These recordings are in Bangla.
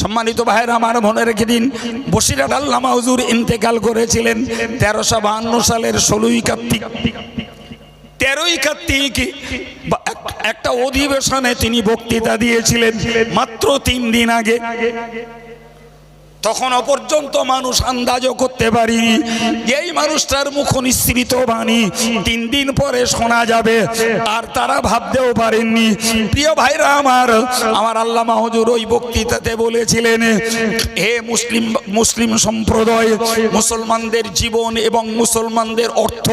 সম্মানিত ভাইয়ের আমার মনে রেখে দিন। বসিরাট আল্লামা হুজুর ইন্তেকাল করেছিলেন তেরোশো বাহান্ন সালের ষোলোই কার্তিক। তেরোই কার্তিক একটা অধিবেশনে তিনি বক্তৃতা দিয়েছিলেন মাত্র তিন দিন আগে। তখন পর্যন্ত মানুষ আন্দাজও করতে পারিনি। এই মানুষটার মুখ নিঃসৃত বাণী। তিন দিন পরে শোনা যাবে। আর তারা ভাবতেও পারেননি। প্রিয় ভাইরা আমার আমার আল্লাহ মাহজুর ওই বক্তৃতাতে বলেছিলেন, হে মুসলিম মুসলিম সম্প্রদায়, মুসলমানদের জীবন এবং মুসলমানদের অর্থ,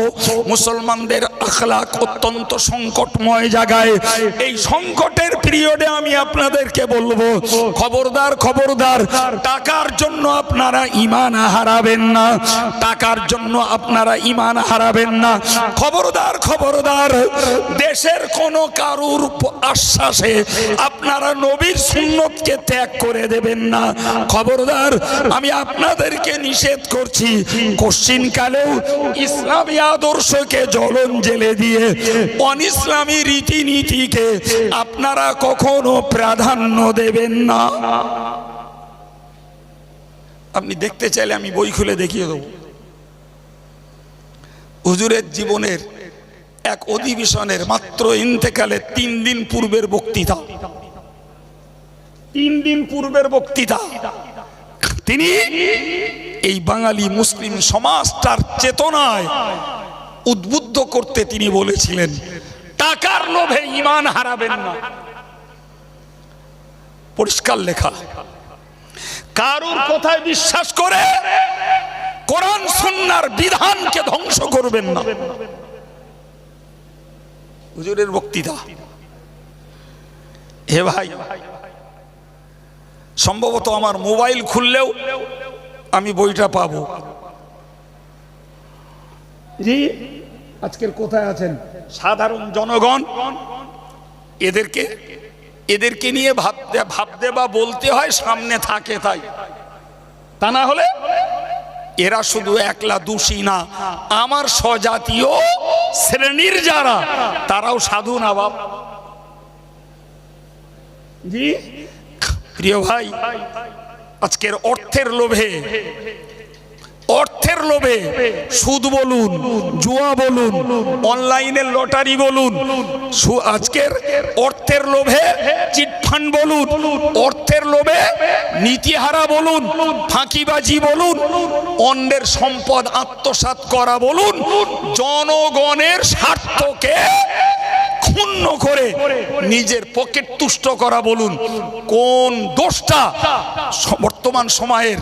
মুসলমানদের আখলাক অত্যন্ত সংকটময় জায়গায়। এই সংকটের পিরিয়ডে আমি আপনাদেরকে বলব, খবরদার খবরদার, টাকার জন্য আপনারা ইমান হারাবেন না, টাকার জন্য আপনারা ইমান হারাবেন না। খবরদার খবরদার, দেশের কোন কারুর আশ্বাসে আপনারা নবীর সুন্নতকে ত্যাগ করে দেবেন না। খবরদার, আমি আপনাদেরকে নিষেধ করছি, কশ্চিন কালেও ইসলামী আদর্শকে জ্বলন জেলে দিয়ে, অনিসলামী রীতিনীতিকে আপনারা কখনো প্রাধান্য দেবেন না। আপনি দেখতে চাইলে আমি বই খুলে দেখিয়ে দেবো। হুজুরের জীবনের এক অধিবেশনের মাত্র ইন্তেকালের তিন দিন পূর্বের বক্তৃতা। তিন দিন পূর্বের বক্তৃতা। তিনি এই বাঙালি মুসলিম সমাজটার চেতনায় উদ্বুদ্ধ করতে তিনি বলেছিলেন, টাকার লোভে ইমান হারাবেন না। পরিষ্কার লেখা। কারুর কথায় বিশ্বাস করে কোরআন সন্ন্যার বিধানকে ধ্বংস করবেন না। হুজুরের বক্তৃতা। হে ভাই সম্ভবত আমার মোবাইল খুললেও আমি বইটা পাবো। জি আজকের কোথায় আছেন? সাধারণ জনগণ এদেরকে এদেরকে নিয়ে ভাবতে ভাবতে বা বলতে হয়, সামনে থাকে তাই। তা না হলে এরা শুধু একলা দোষী না। আমার স্বজাতীয় শ্রেণির যারা, তারাও সাধু না বাপ। জি? প্রিয় ভাই, আজকের অর্থের লোভে লোভে সুদ বলুন, জুয়া বলুন, অনলাইনে লটারি বলুন আজকের অর্থের লোভে চিটফান্ড বলুন, অর্থের লোভে নীতিহারা বলুন, ফাঁকিবাজি বলুন, অন্যের সম্পদ আত্মসাত করা বলুন, জনগণের স্বার্থকে ক্ষুণ্ণ করে নিজের পকেট তুষ্ট করা বলুন। কোন দোষটা বর্তমান সময়ের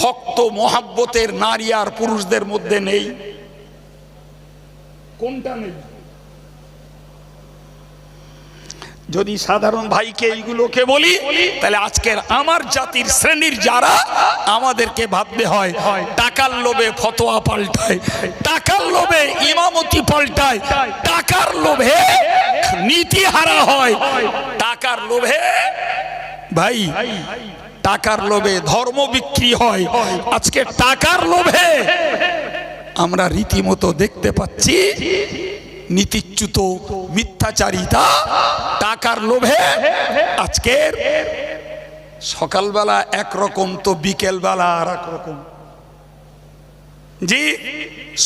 ভক্ত মহাব্বতের নারী আর পুরুষদের মধ্যে নেই? কোনটা নেই? যদি সাধারণ ভাইকে এইগুলোকে বলি, তাহলে আজকের আমার জাতির শ্রেণির যারা, আমাদেরকে ভাবতে হয়, টাকার লোভে ফতোয়া পাল্টায়, টাকার লোভে ইমামতি পাল্টায়, টাকার লোভে নীতি হারা হয়। টাকার লোভে ভাই টাকার লোভে ধর্ম বিক্রি হয়। আজকে টাকার লোভে আমরা রীতিমতো দেখতে পাচ্ছি নীতিচ্যুত মিথ্যাচারিতা টাকার লোভে আজকের সকালবেলা একরকম তো বিকেলবেলা আর এক রকম জি,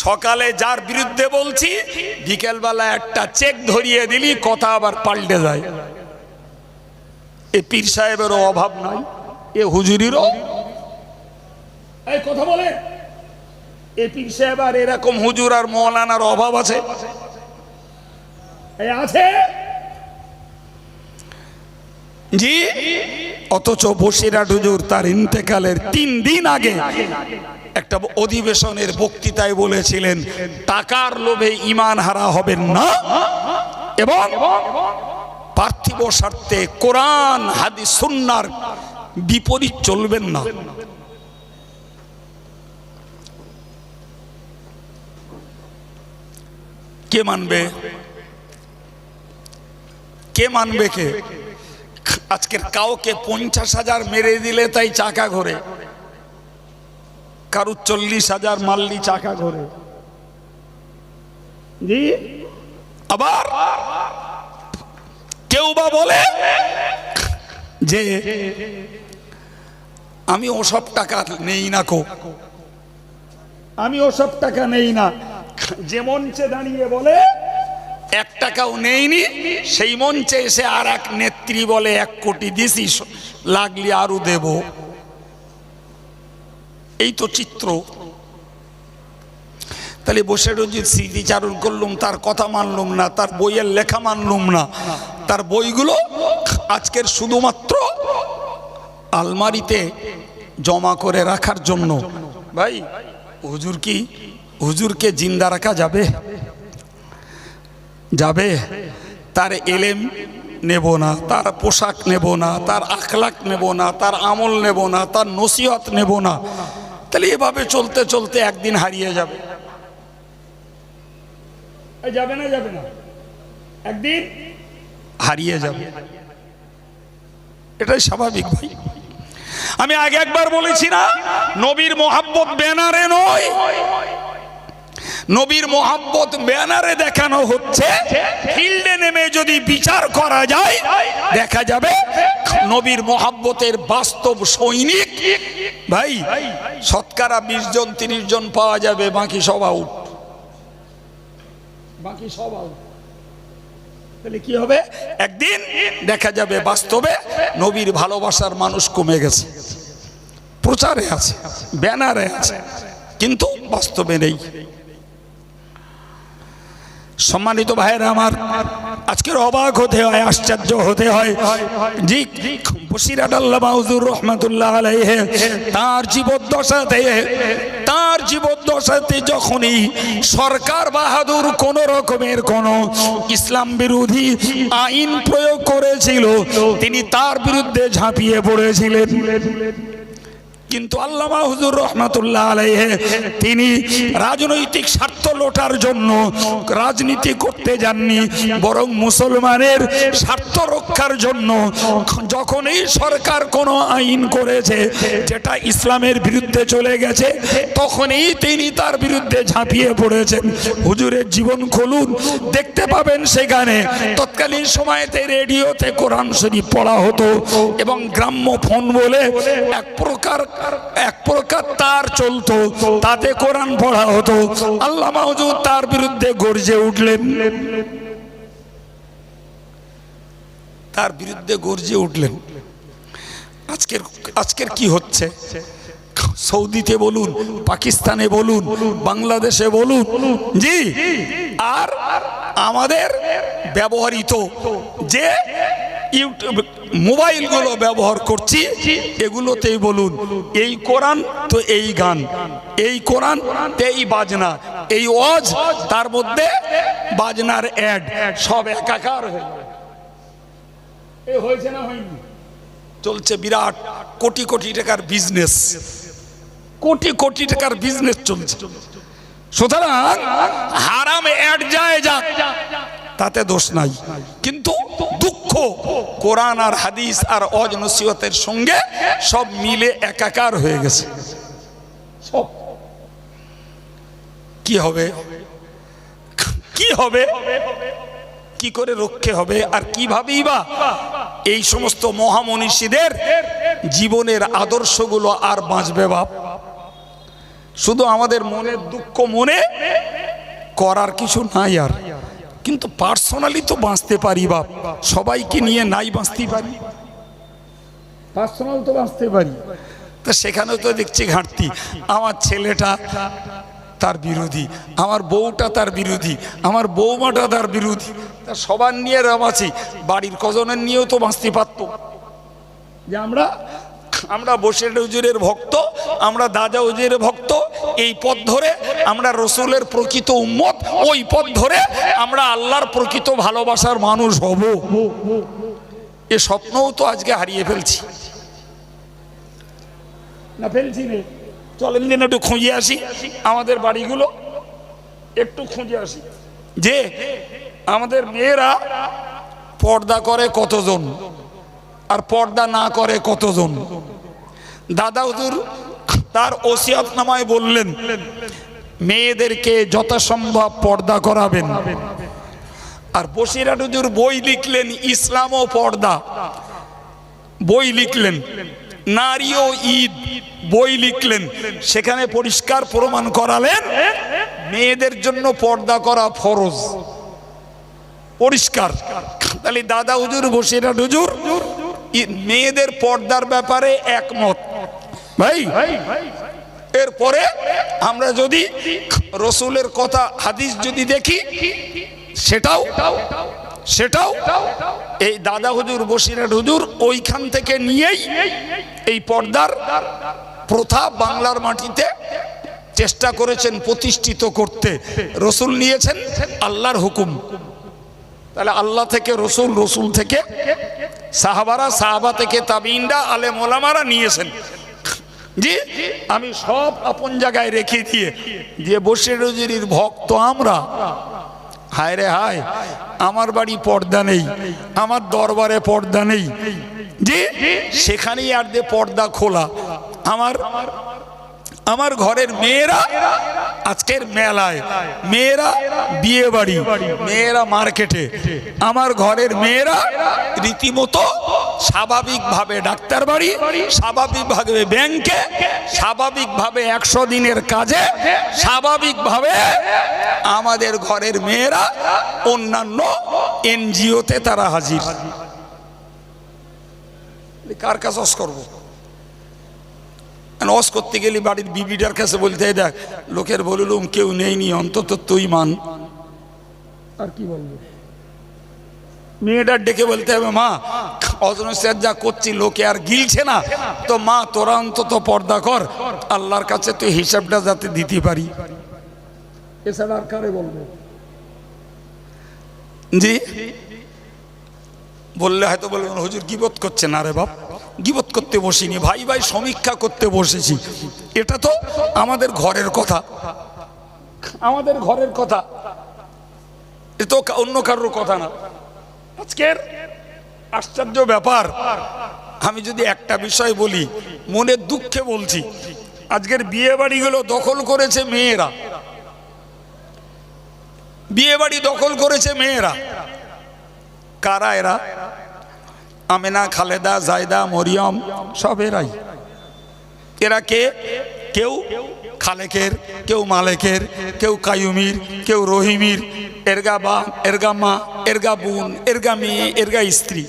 সকালে যার বিরুদ্ধে বলছি, বিকেলবেলা একটা চেক ধরিয়ে দিলি, কথা আবার পাল্টে যায়। এ পীর সাহেবেরও অভাব নাই, এ হুজুরিরও। কথা বলে? এ পীর সাহেব আর এরকম হুজুর আর মৌলানার অভাব আছে? আছে? জি? অথচ বসিরাট হুজুর তার ইন্তেকালের তিন দিন আগে একটা অধিবেশনের বক্তৃতায় বলেছিলেন, টাকার লোভে ইমান হারা হবেন না এবং পার্থিব স্বার্থে কোরআন, হাদিস, সুন্নার বিপরীত চলবেন না। কে মানবে? কে মানবে কে? আজকের কাউকে পঞ্চাশ হাজার মেরে দিলে তাই চাকা ঘোরে। কারু চল্লিশ হাজার মারলি চাকা ঘোরে। জি। আবার কেউ বা বলে যে আমি ওসব টাকা নেই না কো। আমি ওসব টাকা নেই না। যেমন মঞ্চে দাঁড়িয়ে বলে এক টাকাও নেইনি, সেই মঞ্চে এসে আর এক নেত্রী বলে, এক কোটি দিছি লাগলি আরও দেব। এই তো চিত্র। তাহলে বসে রোজি স্মৃতিচারণ করলুম, তার কথা মানলুম না, তার বইয়ের লেখা মানলুম না। তার বইগুলো আজকের শুধুমাত্র আলমারিতে জমা করে রাখার জন্য। ভাই, হুজুর কি, হুজুরকে জিন্দা রাখা যাবে? যাবে তার এলেম নেব না তার পোশাক নেব না তার আখলাক নেব না তার আমল নেব না তার নসিহত নেব না। তাহলে এভাবে চলতে চলতে একদিন হারিয়ে যাবে। যাবে না যাবে না। একদিন হারিয়ে যাবে। এটাই স্বাভাবিক ভাই। আমি আগে একবার বলেছি না নবীর মোহাব্বত ব্যানারে নয়। নবীর মোহাব্বত ব্যানারে দেখানো হচ্ছে। ফিল্ডে নেমে যদি বিচার করা যায়, দেখা যাবে নবীর মোহাব্বতের বাস্তব সৈনিক। ভাই, শতকরা বিশ জন, তিরিশ জন পাওয়া যাবে, বাকি সব আউট বাকি সব আউট তাহলে কি হবে? একদিন দেখা যাবে বাস্তবে নবীর ভালোবাসার মানুষ কমে গেছে। প্রচারে আছে, ব্যানারে আছে, কিন্তু বাস্তবে নেই। সম্মানিত ভাইয়েরা আমার, আজকের অবাক হতে হয়, আশ্চর্য হতে হয়। জি বসিরাট রহমতুল্লাহ আলাইহে, তার জীবদ্দশাতে তার জীবদ্দশাতে যখনই সরকার বাহাদুর কোন রকমের কোন ইসলাম বিরোধী আইন প্রয়োগ করেছিল, তিনি তার বিরুদ্ধে ঝাঁপিয়ে পড়েছিলেন। কিন্তু আল্লামা হুজুর রহমাতুল্লাহ আলাইহে, তিনি রাজনৈতিক স্বার্থ লোটার জন্য রাজনীতি করতে যাননি, বরং মুসলমানের স্বার্থ রক্ষার জন্য যখনই সরকার কোনো আইন করেছে, যেটা ইসলামের বিরুদ্ধে চলে গেছে, তখনই তিনি তার বিরুদ্ধে ঝাঁপিয়ে পড়েছেন। হুজুরের জীবন খুলুন, দেখতে পাবেন সেখানে তৎকালীন সময়তে রেডিওতে কোরআন শরীফ পড়া হতো এবং গ্রাম্য ফোন বলে এক প্রকার এক প্রকার তার চলতো, তাতে কোরআন পড়া হতো। আল্লাহ মাহজুদ তার বিরুদ্ধে গর্জে উঠলেন। তার বিরুদ্ধে গর্জে উঠলেন। আজকের আজকের কি হচ্ছে? সৌদিতে বলুন, পাকিস্তানে বলুন, বাংলাদেশে বলুন, জি, আর আমাদের ব্যবহৃত যে ইউটিউব মোবাইলগুলো ব্যবহার করছি এগুলোতেই বলুন এই কোরআন তো এই গান এই কোরআন তো এই বাজনা এই ওয়াজ তার মধ্যে বাজনার অ্যাড সব একাকার হয়ে হয়েছে না হয়নি? চলছে বিরাট কোটি কোটি টাকার বিজনেস কোটি কোটি টাকার বিজনেস চলছে। সুতরাং হারাম অ্যাড যায় যাক তাতে দোষ নাই। কিন্তু দুঃখ কোরআন আর হাদিস আর অজ নসিহতের সঙ্গে সব মিলে একাকার হয়ে গেছে। সব। কি হবে? কি হবে? কি করে রক্ষে হবে আর কিভাবেই বা এই সমস্ত মহামনীষীদের জীবনের আদর্শগুলো আর বাঁচবে বাপ? শুধু আমাদের মনের দুঃখ মনে করার কিছু নাই আর। কিন্তু পার্সোনালি তো বাঁচতে পারি বাপ। সবাইকে নিয়ে নাই বাঁচতে পারি। পার্সোনাল তো বাঁচতে পারি। তা সেখানে তো দেখছি ঘাটতি। আমার ছেলেটা তার বিরোধী আমার বউটা তার বিরোধী আমার বৌমাটা তার বিরোধী। তা সবার নিয়ে বাঁচি বাড়ির কজনের নিয়েও তো বাঁচতে পারতো। যে আমরা আমরা বসে উজুরের ভক্ত আমরা দাদা উজুরের ভক্ত এই পথ ধরে আমরা রসুলের প্রকৃত উম্মত ওই পথ ধরে আমরা আল্লাহর প্রকৃত ভালোবাসার মানুষ হব। এ স্বপ্নও তো আজকে হারিয়ে ফেলছি। না ফেলছি নে চলেন দিন একটু খুঁজে আসি আমাদের বাড়িগুলো। একটু খুঁজে আসি। যে আমাদের মেয়েরা পর্দা করে কতজন? আর পর্দা না করে কতজন? দাদা হুজুর, তার ওসিয়াত নামায় বললেন, মেয়েদেরকে যথাসম্ভব পর্দা করাবেন। আর বসিরাট হুজুর বই লিখলেন ইসলাম ও পর্দা। বই লিখলেন নারী ও ঈদ, বই লিখলেন। সেখানে পরিষ্কার প্রমাণ করালেন, মেয়েদের জন্য পর্দা করা ফরজ। পরিষ্কার। তাহলে দাদা হুজুর বসিরা হুজুর মেয়েদের পর্দার ব্যাপারে একমত। ভাই। এরপরে আমরা যদি রসুলের কথা হাদিস যদি দেখি সেটাও সেটাও এই দাদা হুজুর বসিরাট হুজুর ওইখান থেকে নিয়েই এই পর্দার প্রথা বাংলার মাটিতে চেষ্টা করেছেন প্রতিষ্ঠিত করতে। রসুল নিয়েছেন আল্লাহর হুকুম। তাহলে আল্লাহ থেকে রসুল রসুল থেকে সাহাবারা, সাহাবা থেকে তাবিনরা আলে মোলামারা নিয়েছেন। জি, আমি সব আপন জায়গায় রেখে দিয়ে দিয়ে বসে রজির ভক্ত আমরা। হায় রে হায়, আমার বাড়ি পর্দা নেই, আমার দরবারে পর্দা নেই। জি, সেখানেই আর যে পর্দা খোলা। আমার আমার ঘরের মেয়েরা আজকের মেলায় মেয়েরা বিয়ে বাড়ি, মেয়েরা মার্কেটে। আমার ঘরের মেয়েরা রীতিমতো স্বাভাবিকভাবে ডাক্তার বাড়ি, স্বাভাবিকভাবে ব্যাংকে, স্বাভাবিকভাবে একশো দিনের কাজে, স্বাভাবিকভাবে আমাদের ঘরের মেয়েরা অন্যান্য এনজিওতে তারা হাজির। কার কাজ করব? অস করতে গেলে বাড়ির বিবিটার কাছে বলতে দেখ, লোকের বললুম কেউ নেইনি অন্তত তুই মান। আর কি বলব? মেয়েটার ডেকে বলতে হবে, মা, অজন স্যার যা করছি, লোকে আর গিলছে না। তো মা, তোরা অন্তত পর্দা কর। আল্লাহর কাছে তুই হিসাবটা যাতে দিতে পারি। এছাড়া আর কারে বলব? জি? বললে হয়তো বলবেন, হুজুর গিবত করছে না রে বাপ। গিবত করতে বসিনি, ভাই ভাই সমীক্ষা করতে বসেছি। এটা তো আমাদের ঘরের কথা। আমাদের ঘরের কথা। এ তো অন্য কারোর কথা না। আজকের আশ্চর্য ব্যাপার। আমি যদি একটা বিষয় বলি, মনের দুঃখে বলছি। আজকের বিয়ে বাড়িগুলো দখল করেছে মেয়েরা। বিয়ে বাড়ি দখল করেছে মেয়েরা। কারা এরা? আমেনা খালেদা জায়দা মরিয়ম সব এরাই এরা কে? কেউ খালেকের কেউ মালেকের কেউ কায়ুমির কেউ রহিমির। এরগা বা এরগা মা এরগা বোন এরগা মেয়ে এরগা স্ত্রী।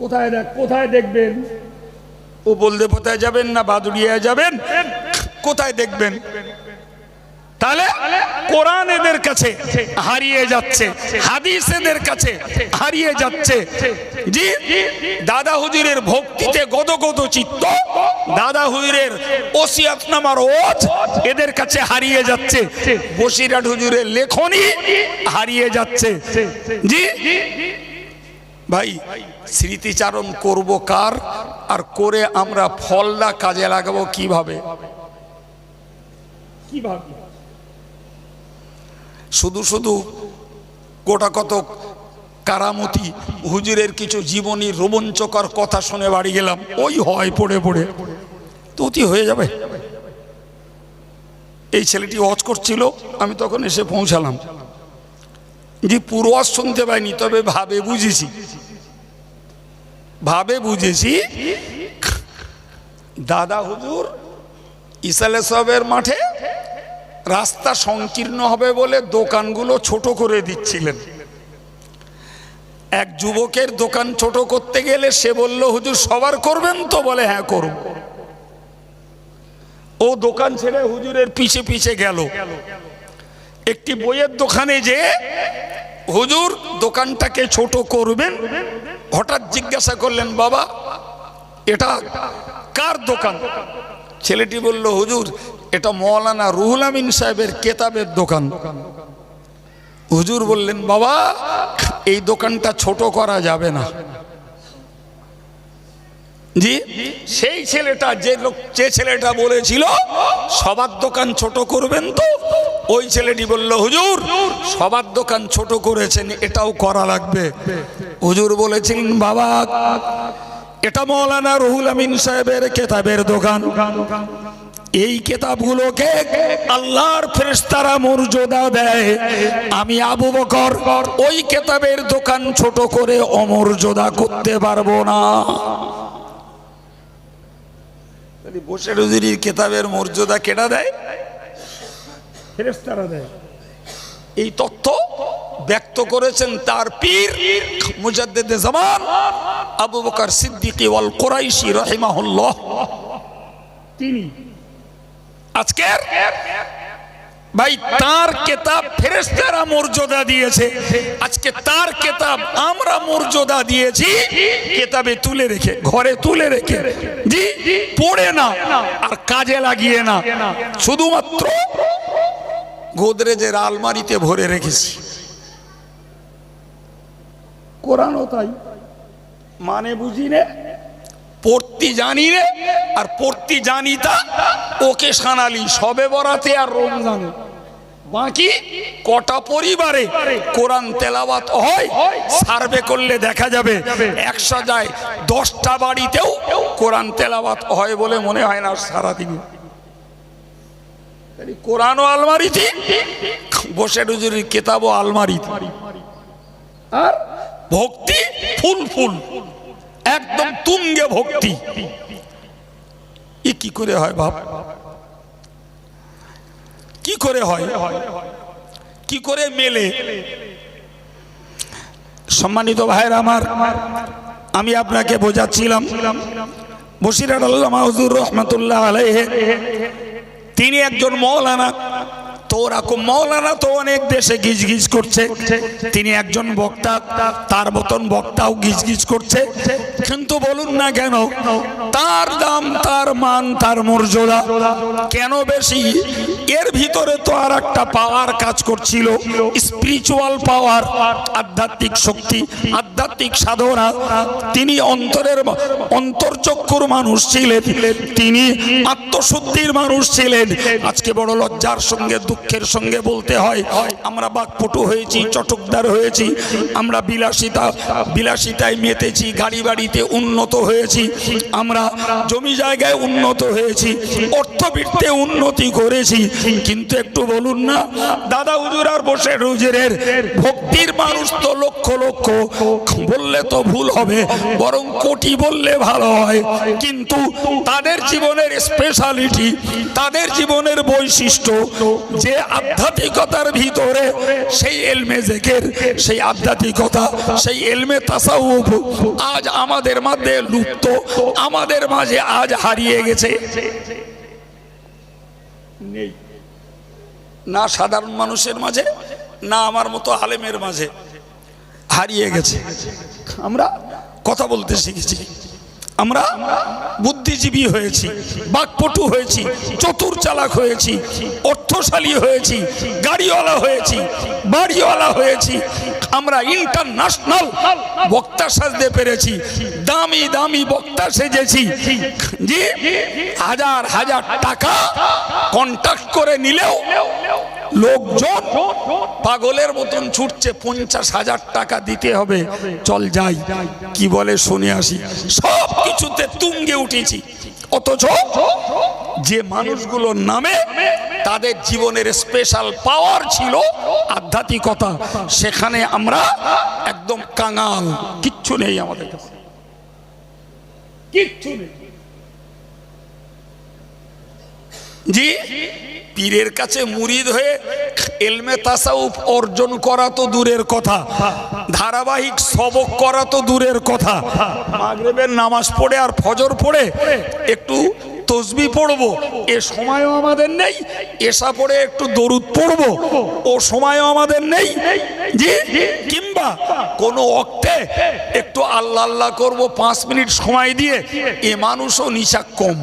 কোথায় দেখ কোথায় দেখবেন? ও বলতে কোথায় যাবেন না বাদুড়িয়া যাবেন? কোথায় দেখবেন? তাহলে কোরআন এদের কাছে হারিয়ে যাচ্ছে, হাদিস এদের কাছে হারিয়ে যাচ্ছে। জি, দাদা হুজুরের ভক্তিতে গদগদ চিত্ত, দাদা হুজুরের ওসিয়াতনামার ওজ এদের কাছে হারিয়ে যাচ্ছে। বসিরাট হুজুরের লেখনী হারিয়ে যাচ্ছে। জি, ভাই, স্মৃতিচারণ করব কার আর করে আমরা ফলটা কাজে লাগাবো কীভাবে? কীভাবে? শুধু শুধু গোটা কত কারামতি, হুজুরের কিছু জীবনী রোমাঞ্চকর কথা শুনে বাড়ি গেলাম। ওই হয় পড়ে পড়ে। তো অতি হয়ে যাবে। এই ছেলেটি ওয়াজ করছিল, আমি তখন এসে পৌঁছালাম। যে পুরো শুনতে পাইনি, তবে ভাবে বুঝেছি। ভাবে বুঝেছি, দাদা হুজুর ইসালে সাহেবের মাঠে রাস্তা সংকীর্ণ হবে বলে দোকানগুলো ছোট করে দিচ্ছিলেন। এক যুবকের দোকান ছোট করতে গেলে সে বলল, হুজুর, সবার করবেন তো? বলে হ্যাঁ করব। ও দোকান ছেড়ে হুজুরের পিছে পিছে গেল। একটি বইয়ের দোকানে যে, হুজুর, দোকানটাকে ছোট করবেন? হঠাৎ জিজ্ঞাসা করলেন, বাবা, এটা কার দোকান? ছেলেটি বলল, হুজুর, এটা মৌলানা রুহুল আমিন সাহেবের কেতাবের দোকান। হুজুর বললেন, বাবা, এই দোকানটা ছোট করা যাবে না। জি, সেই ছেলেটা, যে লোক, যে ছেলেটা বলেছিল, সবার দোকান ছোট করবেন তো? ওই ছেলেটি বলল, হুজুর, সবার দোকান ছোট করেছেন, এটাও করা লাগবে। হুজুর বলেছিলেন, বাবা এটা মৌলানা রুহুল আমিন সাহেবের কেতাবের দোকান। এই কেতাবগুলোকে আল্লাহর ফেরেস্তারা মর্যাদা দেয়। আমি আবু বকর, ওই কেতাবের দোকান ছোট করে অমর্যাদা করতে পারব না। বসে রুজুরির কেতাবের মর্যাদা কেটা দেয়? ফেরেশতারা দেয়। এই তথ্য ব্যক্ত করেছেন তার পীর মুজাদ্দেদে জামান আবু বকর সিদ্দিকী ওয়াল কোরাইশি রহিমাহুল্লাহ। তিনি আজকের ভাই তার কেতাব ফেরেশতারা মর্যাদা দিয়েছে। আজকে তার কেতাব আমরা মর্যাদা দিয়েছি। কেতাবে তুলে রেখে ঘরে তুলে রেখে। জি পড়ে না আর কাজে লাগিয়ে না। শুধুমাত্র গোদরেজের আলমারিতে ভরে রেখেছি। কোরআনও তাই। মানে বুঝি নে? পড়তি জানি রে আর পড়তি জানি তা ওকে সানালি সবে বরাতে আর রমজানে। বাকি কটা পরিবারে কোরআন তেলাওয়াত হয় সার্ভে করলে দেখা যাবে একশো যায় দশটা বাড়িতেও কোরআন তেলাওয়াত হয় বলে মনে হয় না সারাদিনে। কোরআনও আলমারিতে বসে রুজুরির কেতাবও আলমারিতে। আর ভক্তি ফুল ফুল একদম তুঙ্গে ভক্তি। কি করে হয় বাপ? কি করে হয়? কি করে মেলে? সম্মানিত ভাইয়ের আমার, আমি আপনাকে বোঝাচ্ছিলাম বসিরাট আল্লাহ হুজুর রহমতুল্লাহ আলাইহে, তিনি একজন মৌলানা। তো ওরকম মৌলানা তো অনেক দেশে গিজ গিজ করছে। তিনি একজন বক্তা, তার মতন বক্তাও গিজ গিজ করছে। কিন্তু বলুন না কেন, তার দাম, তার মান, তার মর্যাদা কেন বেশি? এর ভিতরে তো আর একটা পাওয়ার কাজ করছিল স্পিরিচুয়াল পাওয়ার আধ্যাত্মিক শক্তি, আধ্যাত্মিক সাধনা। তিনি অন্তরের অন্তর্চক্ষুর মানুষ ছিলেন। তিনি আত্মশুদ্ধির মানুষ ছিলেন। আজকে বড় লজ্জার সঙ্গে দুঃখের সঙ্গে বলতে হয়, আমরা বাকপটু হয়েছি, চটকদার হয়েছি, আমরা বিলাসিতা, বিলাসিতায় মেতেছি গাড়ি বাড়িতে উন্নত হয়েছি, আমরা জমি জায়গায় উন্নত হয়েছি, অর্থবৃত্তে উন্নতি করেছি, কিন্তু একটু বলুন না, দাদা হুজুর আর বসে রুজের ভক্তির মানুষ তো লক্ষ লক্ষ, বললে তো ভুল হবে, বরং কোটি বললে ভালো হয়, কিন্তু তাদের জীবনের স্পেশালিটি তাদের জীবনের বৈশিষ্ট্য, যে আধ্যাত্মিকতার ভিতরে সেই এলমে জেকের, সেই আধ্যাত্মিকতা, সেই এলমে তাসাউফ আজ আমাদের মধ্যে লুপ্ত, আমাদের মাঝে আজ হারিয়ে গেছে। নেই। না সাধারণ মানুষের মাঝে, না আমার মতো আলেমের মাঝে হারিয়ে গেছে। আমরা কথা বলতে শিখেছি। আমরা বুদ্ধিজীবী হয়েছি, বাকপটু হয়েছি, চতুর চালাক হয়েছি, অর্থশালী হয়েছি, গাড়িওয়ালা হয়েছি, বাড়িওয়ালা হয়েছি, আমরা ইন্টারন্যাশনাল বক্তা সাজতে পেরেছি, দামি দামি বক্তা সেজেছি। জি, হাজার হাজার টাকা কন্ট্যাক্ট করে নিলেও লোকজন পাগলের মতন ছুটছে, পঞ্চাশ হাজার টাকা দিতে হবে। চল যাই, কি বলে শুনে আসি। সব কিছুতে তুঙ্গে উঠেছি। অথচ যে মানুষগুলোর নামে, তাদের জীবনের স্পেশাল পাওয়ার ছিল আধ্যাত্মিকতা। সেখানে আমরা একদম কাঙাল। কিচ্ছু নেই আমাদের কাছে। কিচ্ছু নেই। জি? পীরের কাছে মুরিদ হয়ে এলমে তাসাউফ অর্জন করা তো দূরের কথা। ধারাবাহিক সবক করা তো দূরের কথা। মাগরেবের নামাজ পড়ে আর ফজর পড়ে একটু তসবি পড়ব। এ সময়ও আমাদের নেই, এসা পড়ে একটু দরুদ পড়ব। ও সময়ও আমাদের নেই, জি? কিংবা কোনো অক্টে একটু আল্লাহ আল্লাহ করব, পাঁচ মিনিট সময় দিয়ে এ মানুষও নিশা কম।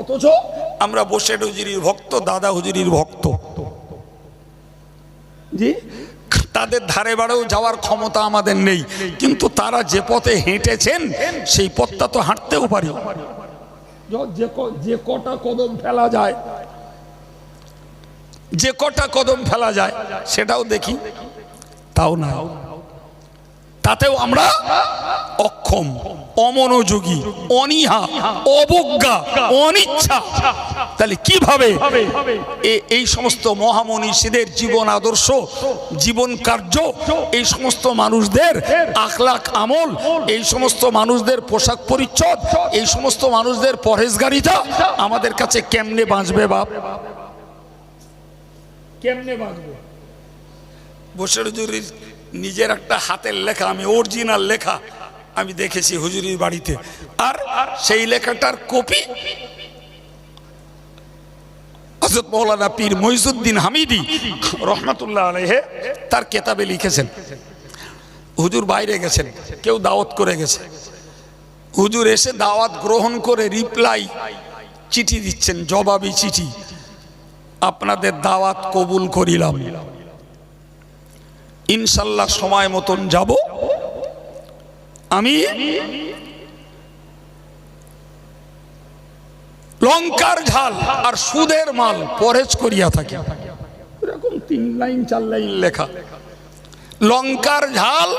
অথচ আমরা বসে হুজুরির ভক্ত দাদা হুজুরির ভক্ত। জি? তাদের ধারে বাড়েও যাওয়ার ক্ষমতা আমাদের নেই। কিন্তু তারা যে পথে হেঁটেছেন সেই পথটা তো হাঁটতেও পারি যে কটা কদম ফেলা যায় যে কটা কদম ফেলা যায় সেটাও দেখি। তাও না তাতেও আমরা অক্ষম অমনোযোগী অনীহা অবজ্ঞা অনিচ্ছা। তাহলে কীভাবে এই সমস্ত মহামনীষীদের জীবন আদর্শ জীবন কার্য এই সমস্ত মানুষদের আখলাক আমল এই সমস্ত মানুষদের পোশাক পরিচ্ছদ এই সমস্ত মানুষদের পরহেজগারিতা আমাদের কাছে কেমনে বাঁচবে বাপ? কেমনে বাঁচবে? বসে নিজের একটা হাতের লেখা, আমি অরিজিনাল লেখা আমি দেখেছি হুজুরির বাড়িতে। আর সেই লেখাটার কপি হজরত মৌলানা পীর মহিজুদ্দিন হামিদি রহমাতুল্লাহ আলহে তার কেতাবে লিখেছেন। হুজুর বাইরে গেছেন, কেউ দাওয়াত করে গেছে। হুজুর এসে দাওয়াত গ্রহণ করে রিপ্লাই চিঠি দিচ্ছেন, জবাবি চিঠি। আপনাদের দাওয়াত কবুল করিলাম। ইনশাল্লাহ সময় মতন যাব। আমি লঙ্কার ঝাল আর সুদের মাল পরেজ করিয়া থাকি। এরকম তিন লাইন, চার লাইন লেখা। লঙ্কার ঝাল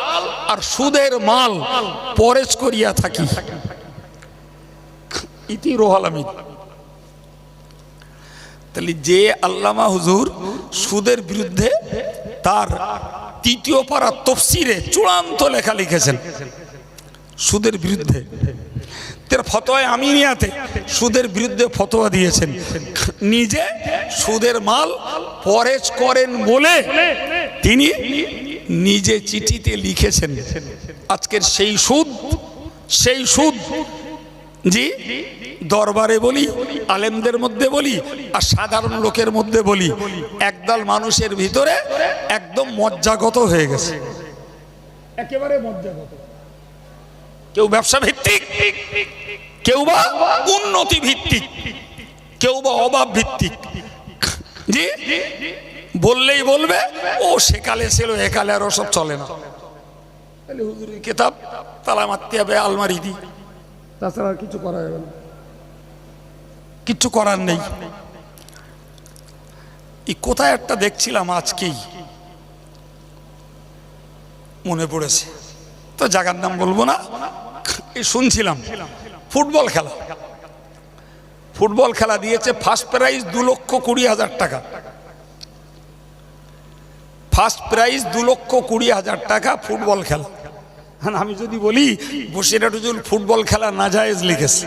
আর সুদের মাল পরেজ করিয়া থাকি। ইতি রোহাল আমি তাহলে যে আল্লামা হুজুর সুদের বিরুদ্ধে তার তৃতীয় পাড়া তফসিরে চূড়ান্ত লেখা লিখেছেন। সুদের বিরুদ্ধে। তার ফতোয় আমিনিয়াতে সুদের বিরুদ্ধে ফতোয়া দিয়েছেন। নিজে সুদের মাল পরেজ করেন বলে তিনি নিজে চিঠিতে লিখেছেন। আজকের সেই সুদ সেই সুদ, জি দরবারে বলি আলেমদের মধ্যে বলি আর সাধারণ লোকের মধ্যে বলি একদল মানুষের ভিতরে একদম মজ্জাগত হয়ে গেছে। একেবারে মজ্জাগত। কেউ ব্যবসা ভিত্তিক কেউ বা উন্নতি ভিত্তিক কেউ বা অভাব ভিত্তিক জি? বললেই বলবে ও সেকালে ছিল একালে আর ওসব চলে না। তাহলে হুজুরের কেতাব তালা মারতে হবে আলমারি দি। তাছাড়া আর কিছু করা যাবে না। কিচ্ছু করার নেই। এই কোথায় একটা দেখছিলাম আজকেই। মনে পড়েছে। তো জায়গার নাম বলব না শুনছিলাম। ফুটবল খেলা। ফুটবল খেলা দিয়েছে ফার্স্ট প্রাইজ দু লক্ষ কুড়ি হাজার টাকা। ফার্স্ট প্রাইজ দু লক্ষ কুড়ি হাজার টাকা ফুটবল খেলা। হ্যাঁ আমি যদি বলি বসিরাটুজুল ফুটবল খেলা নাজায়েজ লিখেছে।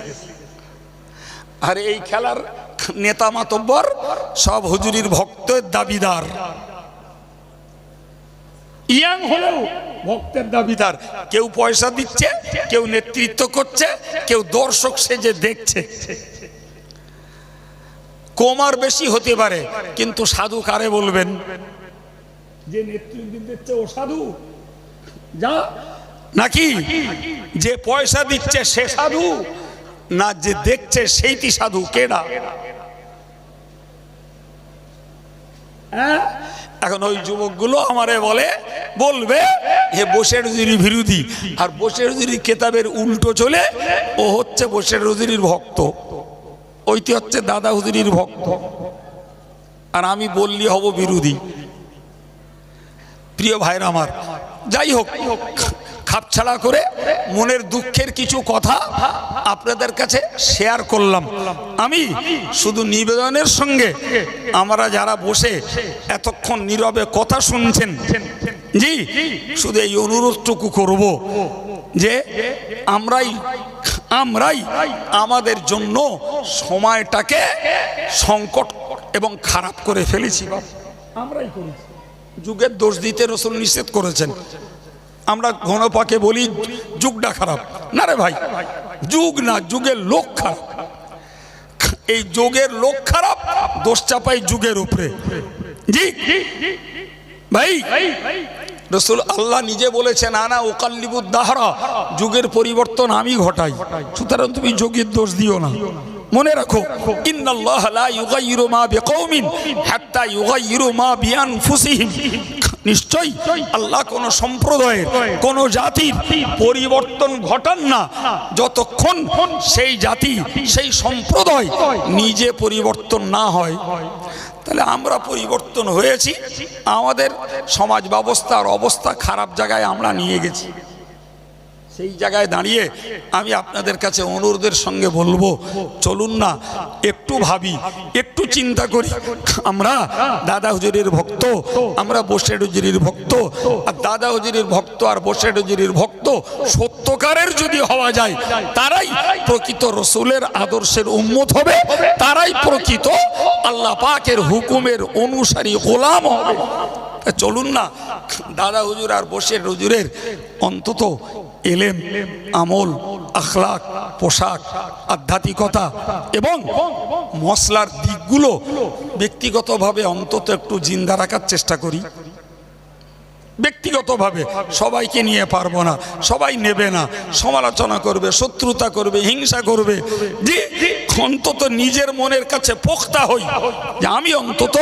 আর এই খেলার নেতা মাতব্বর সব হুজুরির ভক্তের দাবিদার। ইয়াং হলেও ভক্তের দাবিদার। কেউ পয়সা দিচ্ছে, কেউ নেতৃত্ব করছে, কেউ দর্শক সেজে দেখছে। কোমার বেশি হতে পারে, কিন্তু সাধু কারে বলবেন? যে নেতৃত্ব দিচ্ছে ও সাধু। যা, নাকি? যে পয়সা দিচ্ছে সে সাধু। না যে দেখছে সেইটি সাধু কেডা হ্যাঁ? এখন ওই যুবকগুলো আমারে বলে, বলবে হে বসের রুজির বিরোধী। আর বসের রুজির কেতাবের উল্টো চলে, ও হচ্ছে বসের রুজির ভক্ত। ওইটি হচ্ছে দাদা হুজুরির ভক্ত। আর আমি বললি হব বিরোধী। প্রিয় ভাইরা আমার, যাই হোক খাপছাড়া করে মনের দুঃখের কিছু কথা আপনাদের কাছে শেয়ার করলাম। আমি শুধু নিবেদনের সঙ্গে আমরা যারা বসে এতক্ষণ নীরবে কথা শুনছেন, জি, শুধু এই অনুরোধটুকু করব যে আমরাই আমরাই আমাদের জন্য সময়টাকে সংকট এবং খারাপ করে ফেলেছি আমরাই করেছি। যুগের দোষ দিতে রসুল নিষেধ করেছেন। আমরা ঘন পাকে বলি, যুগটা খারাপ। না রে ভাই, যুগ না, যুগের লোক খারাপ। এই যুগের লোক খারাপ, দোষ চাপাই যুগের উপরে। জি? ভাই? রসুল আল্লাহ নিজে বলেছেন, আনা ওকাল্লিবুদ দাহরা। যুগের পরিবর্তন আমি ঘটাই। সুতরাং তুমি যোগের দোষ দিও না। মনে রাখো, ইন্নাল্লাহ লা ইউগাইয়িরু মা বিকৌমিন হাত্তা ইউগাইয়িরু মা বিআনফুসিহিম। নিশ্চয়ই আল্লাহ কোন সম্প্রদায়ের, কোন জাতির পরিবর্তন ঘটান না। যতক্ষণ সেই জাতি, সেই সম্প্রদায় নিজে পরিবর্তন না হয়, তাহলে আমরা পরিবর্তন হয়েছি। আমাদের সমাজ ব্যবস্থার অবস্থা খারাপ জায়গায় আমরা নিয়ে গেছি। সেই জায়গায় দাঁড়িয়ে আমি আপনাদের কাছে অনুরোধের সঙ্গে বলব, চলুন না, একটু ভাবি, একটু চিন্তা করি। আমরা দাদা হুজুরের ভক্ত, আমরা বসে হুজুরির ভক্ত, আর দাদা হুজুরির ভক্ত আর বসে হুজুরির ভক্ত সত্যকারের যদি হওয়া যায়, তারাই প্রকৃত রসুলের আদর্শের উন্মত হবে, তারাই প্রকৃত আল্লাহ পাকের হুকুমের অনুসারী গোলাম হবে। চলুন না, দাদা হুজুর আর বসের হুজুরের অন্তত এলেম, আমল, আখলাক, পোশাক, আধ্যাত্মিকতা এবং মশলার দিকগুলো ব্যক্তিগতভাবে অন্তত একটু জিন্দা রাখার চেষ্টা করি। ব্যক্তিগতভাবে সবাইকে নিয়ে পারব না, সবাই নেবে না, সমালোচনা করবে, শত্রুতা করবে, হিংসা করবে। যে অন্তত নিজের মনের কাছে পোক্তা হই, যে আমি অন্তত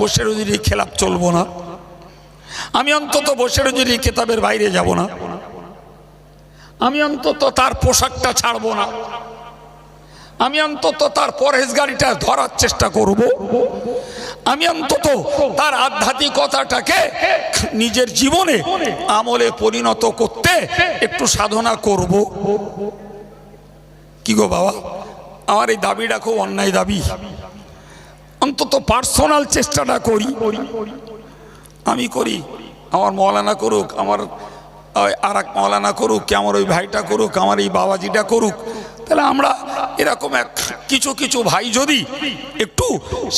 বসে রুজির খেলাপ চলবো না, আমি অন্তত বসে রুজির কেতাবের বাইরে যাব না। আমি অন্তত তার পোশাকটা ছাড়বো না। আমি অন্তত তার পরহেজগারিটা ধরার চেষ্টা করব। আমি অন্তত তার আধ্যাত্মিকতাটাকে নিজের জীবনে আমলে পরিণত করতে একটু সাধনা করব। কি গো বাবা, আমার এই দাবিটা খুব অন্যায় দাবি। অন্তত পার্সোনাল চেষ্টাটা করি। আমি করি, আমার মৌলানা করুক, আমার আর এক মৌলানা করুক, কি আমার ওই ভাইটা করুক, আমার এই বাবাজিটা করুক, তাহলে আমরা এরকম এক কিছু কিছু ভাই যদি একটু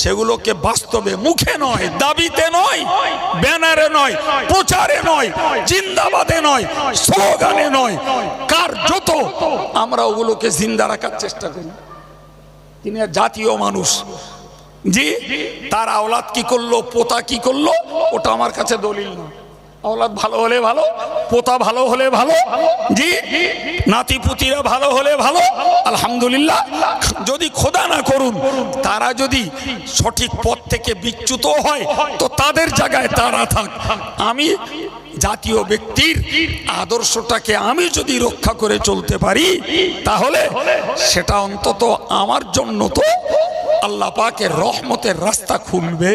সেগুলোকে বাস্তবে মুখে নয়, দাবিতে নয়, ব্যানারে নয়, প্রচারে নয়, জিন্দাবাদে নয়, স্লোগানে নয়, কার যত, আমরা ওগুলোকে জিন্দা রাখার চেষ্টা করি। তিনি জাতীয় মানুষ। জি, তার আওলাদ কি করল, পোতা কি করল, ওটা আমার কাছে দলিল না আওলাদ ভালো হলে ভালো, পোতা ভালো হলে ভালো, জি, নাতি পুতিরা ভালো হলে ভালো, আলহামদুলিল্লাহ। যদি খোদা না করুন, তারা যদি সঠিক পথ থেকে বিচ্যুত হয়, তো তাদের জায়গায় তারা থাক। আমি জাতীয় ব্যক্তির আদর্শটাকে আমি যদি রক্ষা করে চলতে পারি, তাহলে সেটা অন্তত আমার জন্য তো আল্লাহ পাকের রহমতের রাস্তা খুলবে।